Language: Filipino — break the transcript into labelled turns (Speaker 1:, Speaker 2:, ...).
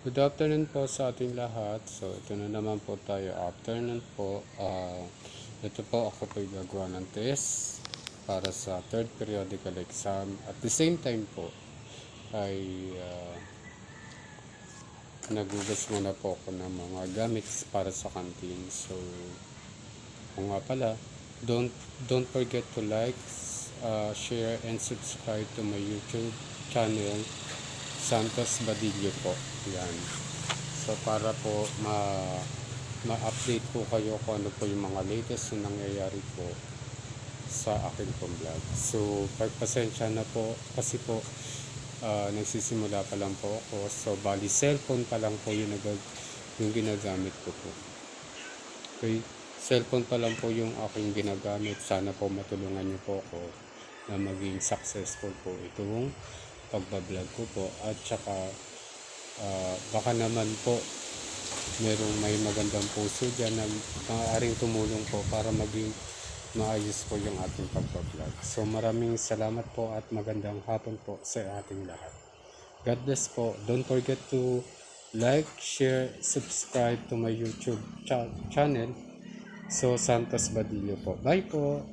Speaker 1: Good afternoon po sa ating lahat. So, ito na naman po tayo. Afternoon po. Ah, ito po ako po gagawa ng test para sa third periodical exam. At the same time po, ay ah, nagugas muna po ako ng mga gamits para sa canteen. So, kung nga pala, don't don't forget to like, uh, share, and subscribe to my YouTube channel, Santos Badillo po. Yan. So, para po ma ma-update po kayo kung ano po yung mga latest na nangyayari po sa akin pong vlog. So, pagpasensya na po kasi po ah, nagsisimula pa lang po ako. So, bali cellphone pa lang po yung, nagag yung ginagamit ko po. Okay, cellphone pa lang po yung aking ginagamit. Sana po matulungan niyo po ako na maging successful po itong pagbablog ko po. At saka ah, baka naman po merong may magandang puso dyan na maaaring tumulong po para maging maayos po yung ating pagbablog. So maraming salamat po at magandang hapon po sa ating lahat. God bless po. Don't forget to like, share, subscribe to my YouTube cha- channel. So Santos Badillo po. Bye po.